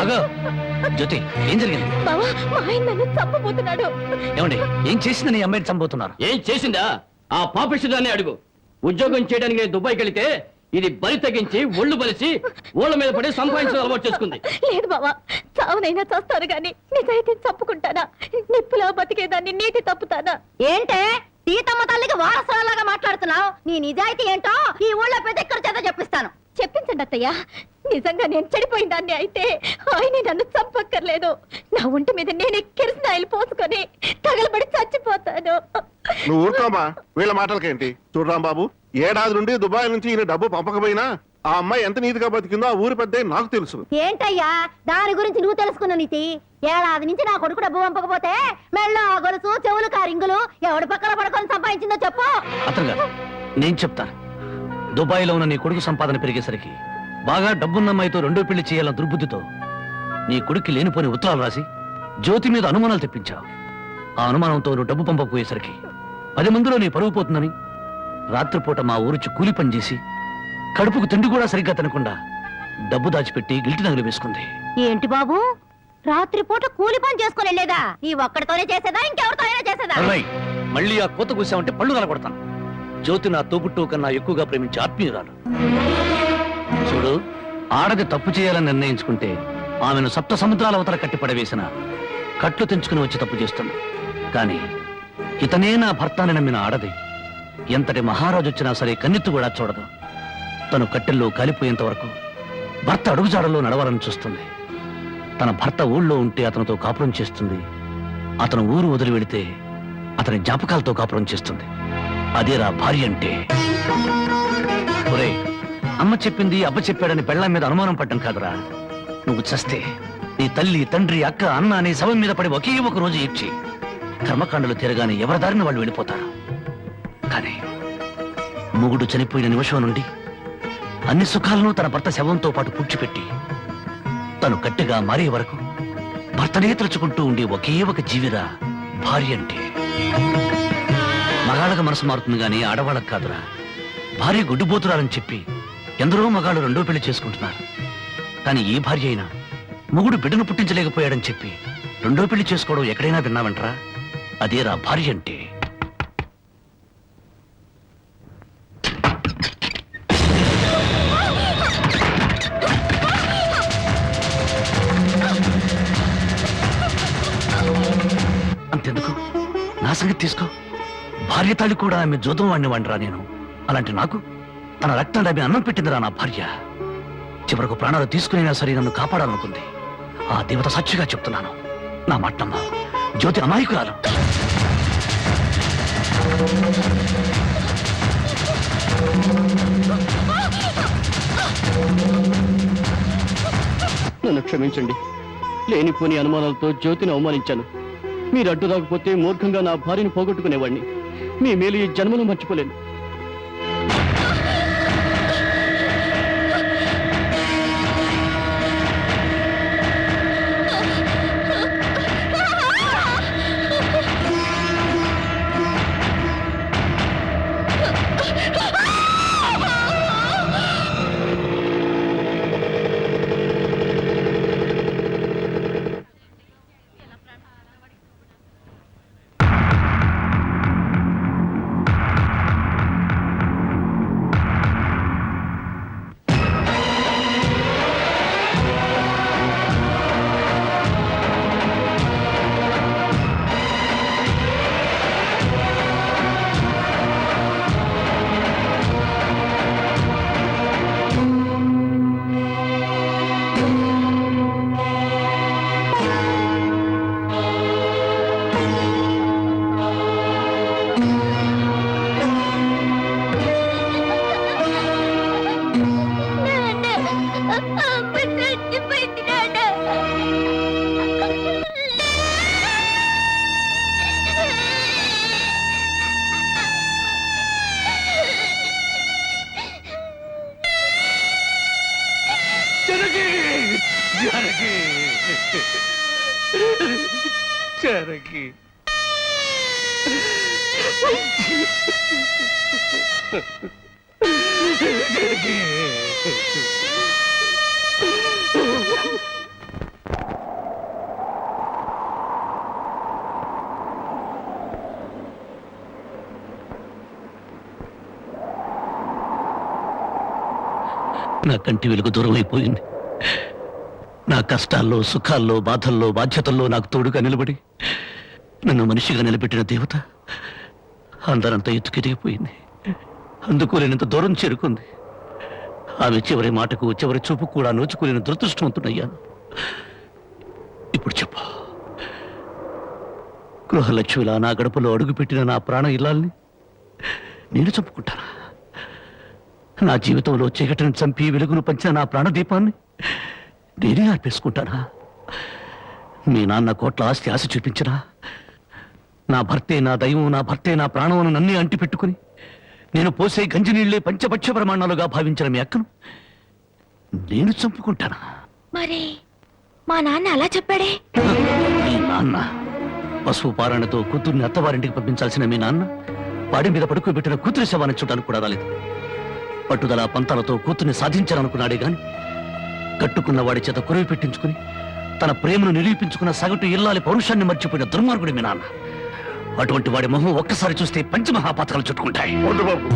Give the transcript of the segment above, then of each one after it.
ఆగు. జ్యోతి ఏం జరిగింది? బావా మా ఆయన నన్ను చంపబోతున్నాడు. ఏమండి ఏం చేసిందని ఈ అమ్మాయిని చంపబోతున్నారు? ఏం చేసిందా? ఆ పాపిష్టిదాన్ని అడుగు. ఉద్యోగం చేయడానికి నేను దుబాయ్కి వెళితే ఇది బలి తగ్గించి ఒళ్ళు బలిసి ఓళ్ళ మీద పడి సంపాదించడం అలవాటు చేసుకుంది. లేదు బావా చావునైనా చేస్తాను గాని నిజాయితీ తప్పుకుంటానా నిప్పులా బతికేదాన్ని నీటి తప్పుతానా? ఏంటే? సీతమ్మ తల్లికి వారసులాగా మాట్లాడుతున్నావు? నీ నిజాయితీ ఏంటో ఈ ఊళ్ళో ప్రతి ఒక్కరి చేత చెప్పిస్తాను. చెప్పించండి అత్తయ్య. నిజంగా నేను చెడిపోయిన దాన్ని అయితే ఆయన నన్ను చంపక్కర్లేదు. నా ఒంటి మీద నేనే కిరసనాయిలు పోసుకొని తగలబడి చచ్చిపోతాను. నువ్వు ఊరుకోమా వీళ్ళ మాటలకేంటి? చూడరాం బాబు ఏడాది నుండి దుబాయ్ నుంచి ఈయన డబ్బు పంపకపోయినా ఆ అమ్మాయి ఎంత నీతిగా బతికిందో ఆ ఊరి పెద్ద నాకు తెలుసు. ఏంటయ్యా? దాని గురించి నువ్వు తెలుసుకున్న నీతి. ఏడాది నుంచి నా కొడుకు డబ్బు పంపకపోతే మెళ్ళో ఆ గొలుసు చెవులు కారింగులు ఎవడి పక్కన పడుకొని సంపాదించిందో చెప్పు. అతను గారు నేను చెప్తాను. దుబాయ్లో ఉన్న నీ కొడుకు సంపాదన పెరిగేసరికి బాగా డబ్బున్న అమ్మాయితో రెండో పెళ్ళి చేయాలన్న దుర్బుద్ధితో నీ కొడుక్కి లేనిపోని ఉత్తరాలు రాసి జ్యోతి మీద అనుమానాలు తెప్పించావు. ఆ అనుమానంతో నువ్వు డబ్బు పంపకపోయేసరికి పది మందిలో నీ పరువు పోతుందని రాత్రిపూట మా ఊరిచి కూలి పని చేసి కడుపుకు తిండి కూడా సరిగ్గా తినకుండా డబ్బు దాచిపెట్టి గిల్టి నగలు వేసుకుంది. ఏంటి బాబు? రాత్రిపూట కూలి పని చేసుకుని వెళ్ళేదా? నీ ఒక్కడితోనే చేసేదా? ఇంకెవరితో అయినా చేసేదా మళ్ళీ ఆ కోత కూసామంటే పళ్ళు నలగొడతాను జ్యోతి నా తోబుట్టు కన్నా ఎక్కువగా ప్రేమించే ఆత్మీయురాలు. చూడు ఆడది తప్పు చేయాలని నిర్ణయించుకుంటే ఆమెను సప్త సముద్రాల అవతల కట్టి పడవేసిన కట్లు తెంచుకుని వచ్చి తప్పు చేస్తుంది. కానీ ఇతనే నా భర్త అని నమ్మిన ఆడది ఎంతటి మహారాజు వచ్చినా సరే కన్నెత్తు కూడా చూడదు. తను కట్టెల్లో కాలిపోయేంత వరకు భర్త అడుగుజాడల్లో నడవాలని చూస్తుంది. తన భర్త ఊళ్ళో ఉంటే అతనితో కాపురం చేస్తుంది. అతను ఊరు వదిలి వెళితే అతని జ్ఞాపకాలతో కాపురం చేస్తుంది. అదేరా భార్య అంటే. ఒరే అమ్మ చెప్పింది అబ్బ చెప్పాడని పెళ్ళాం మీద అనుమానం పడ్డం కాదురా. నువ్వు చస్తే నీ తల్లి తండ్రి అక్క అన్న అనే శవం మీద పడి ఒకే ఒక రోజు ఇచ్చి కర్మకాండలు తిరగానే ఎవరి దారిన వాళ్ళు వెళ్ళిపోతారు. కానీ మొగుడు చనిపోయిన నిమిషం నుండి అన్ని సుఖాలను తన భర్త శవంతో పాటు పూడ్చిపెట్టి తను గట్టిగా మారే వరకు భర్తనే తలుచుకుంటూ ఉండే ఒకే ఒక జీవిరా భార్య అంటే. మగాళ్ళకి మనసు మారుతుంది కానీ ఆడవాళ్ళకి కాదురా. భార్య గుడ్డిపోతురాలని చెప్పి ఎందరో మగాళ్ళు రెండో పెళ్ళి చేసుకుంటున్నారు. కానీ ఏ భార్య అయినా మొగుడు బిడ్డను పుట్టించలేకపోయాడని చెప్పి రెండో పెళ్ళి చేసుకోవడం ఎక్కడైనా విన్నావంటరా? అదేరా భార్య అంటే. అంతెందుకు? నా సంగతి తీసుకో. భార్య తల్లి కూడా ఆమె జోదం వాడిని వాడిరా నేను. అలాంటి నాకు తన రక్తం డబ్బి అన్నం పెట్టిందిరా నా భార్య. చివరకు ప్రాణాలు తీసుకునేనా సరే నన్ను కాపాడాలనుకుంది. ఆ దేవత సచ్చిగా చెప్తున్నాను. నా మట్టమ్మ జ్యోతి అమాయకురాలు. నన్ను క్షమించండి. లేనిపోని అనుమానాలతో జ్యోతిని అవమానించాను. మీరు అడ్డు రాకపోతే మూర్ఖంగా నా భార్యను పోగొట్టుకునేవాడిని. మీ మేలు ఈ జన్మలో మర్చిపోలేను. గారికి. నా కంటి వెలుగు దూరం అయిపోయింది నా కష్టాల్లో సుఖాల్లో బాధల్లో బాధ్యతల్లో నాకు తోడుగా నిలబడి నన్ను మనిషిగా నిలబెట్టిన దేవత అందరంత ఎత్తుకెదిగిపోయింది. అందుకోలేనంత దూరం చేరుకుంది. ఆమె చివరి మాటకు చివరి చూపు కూడా నోచుకోలేని దురదృష్టవంతుడయ్యాను. ఇప్పుడు చెప్ప. గృహలక్ష్మిలా నా గడపలో అడుగుపెట్టిన నా ప్రాణ ఇల్లాల్ని నేను చంపుకుంటానా? నా జీవితంలో చీకటిని చంపి వెలుగును పంచిన నా ప్రాణదీపాన్ని నేనే అర్పేసుకుంటానా మీ నాన్న కోట్ల ఆస్తి ఆశ చూపించరా నా భర్తే నా దైవం నా భర్తే నా ప్రాణమును నన్నే అంటి పెట్టుకుని నేను పోసే గంజి నీళ్ళే పంచపక్ష ప్రమాణాలుగా భావించిన మీ అక్కను నేను చంపుకుంటానా? మరి మా నాన్న అలా చెప్పాడే? మీ నాన్న పసుపు పారాయణతో కూతుర్ని అత్తవారింటికి పంపించాల్సిన మీ నాన్న వాడి మీద పడుకోబెట్టిన కూతురి శవాన్ని చూడడానికి కూడా రాలేదు. పట్టుదల పంతాలతో కూతుర్ని సాధించాలనుకున్నాడే గాని కట్టుకున్న వాడి చేత కురవి పెట్టించుకుని తన ప్రేమను నిరూపించుకున్న సగటు ఇల్లాలి పౌరుషాన్ని మర్చిపోయిన దుర్మార్గుడి మీ నాన్న. అటువంటి వాడి మొహం ఒక్కసారి చూస్తే పంచమహాపాత్రలు చుట్టుకుంటాయి. వద్దు బాబు.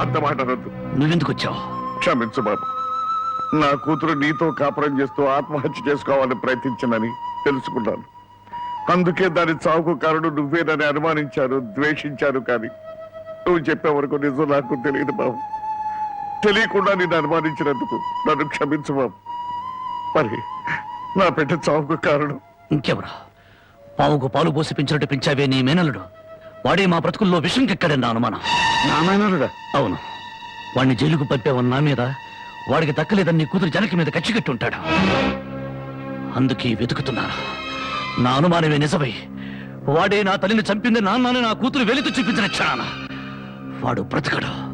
అంత మాట అనొద్దు. నువ్వెందుకు వచ్చావు? క్షమించు బాబు. నా కూతురు నీతో కాపురం చేస్తూ ఆత్మహత్య చేసుకోవాలని ప్రయత్నించిందని తెలుసుకున్నాను. అందుకే దాని చావుకు కారణం నువ్వేనని అనుమానించాను ద్వేషించాను కానీ నువ్వు చెప్పే వరకు నిజం నాకు తెలియదు బాబు. తెలియకుండా నిన్ను అనుమానించినందుకు నన్ను క్షమించు బాబు మరి నా బిడ్డ చావుకు కారణం. ఇంకెవరా? పావుకు పాలు పోసి పెంచినట్టు పెంచావే నీ మేనల్లుడు. వాడే మా బ్రతుకుల్లో విషం కెక్కడని నా అనుమానం. నారాయణుడా అవును. వాడిని జైలుకు పంపావన్న నా మీద వాడికి దక్కలేదని నీ కూతురు జనకి మీద కచ్చికట్టి ఉంటాడు. అందుకే వెతుకుతున్నాను. నా అనుమానమే నిజమై వాడే నా తల్లిని చంపింది నాన్నని నా కూతురు వెలితో చూపించిన క్షణాన వాడు బ్రతకడు.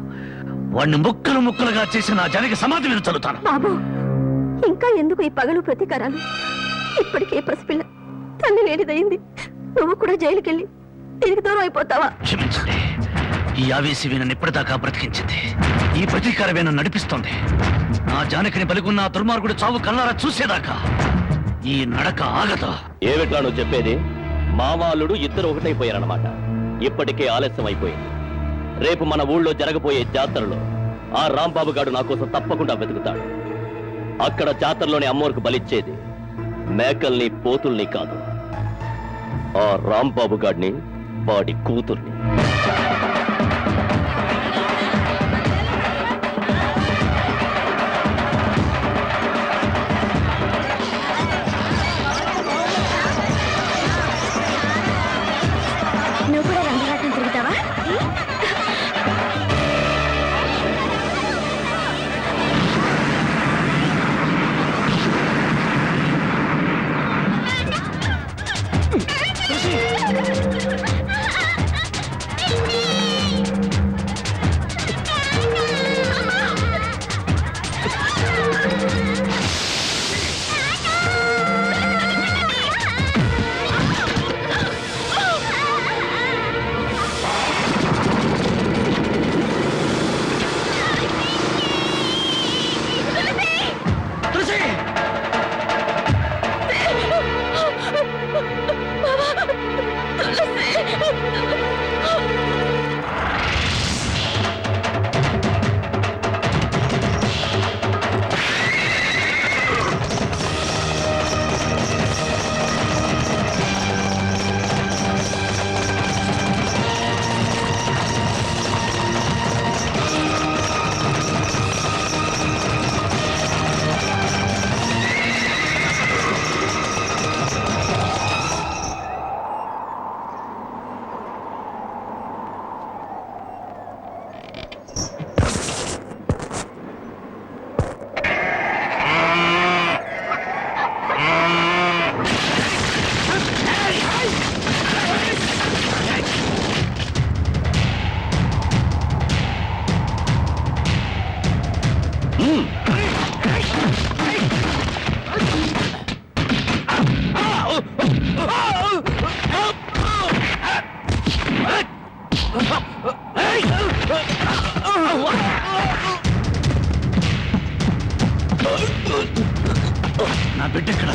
వాడిని ముక్కలు ముక్కలుగా చేసి నా జనకి సమాధి మీద చల్లుతాను. బాబు ఇంకా ఎందుకు ఈ పగలు ప్రతీకారాలు? ఇప్పటికే పసిపిల్ల తల్లి లేనిదయింది నువ్వు కూడా జైలుకెళ్ళి దీనికి దూరం అయిపోతావా? క్షమించండి. ఈ ఆవేశమే నన్ను ఇప్పటిదాకా బ్రతికించింది. ఈ ప్రతీకారమే నన్ను నడిపిస్తోంది. నా జానకిని బలిగున్న ఆ దుర్మార్గుడు చావు కల్లారా చూసేదాకా ఈ నడక ఆగదు. ఏమిట్లా నువ్వు చెప్పేది? మామాలుడు ఇద్దరు ఒకటైపోయారన్నమాట. ఇప్పటికే ఆలస్యం అయిపోయింది రేపు మన ఊళ్ళో జరగబోయే జాతరలో ఆ రాంబాబు గాడు నా కోసం తప్పకుండా వెతుకుతాడు. అక్కడ జాతరలోని అమ్మోరుకు బలిచ్చేది మేకల్ని పోతుల్ని కాదు. ఆ రాంబాబు గాడిని వాడి కూతుర్ని. నా బిడ్డ ఎక్కడ?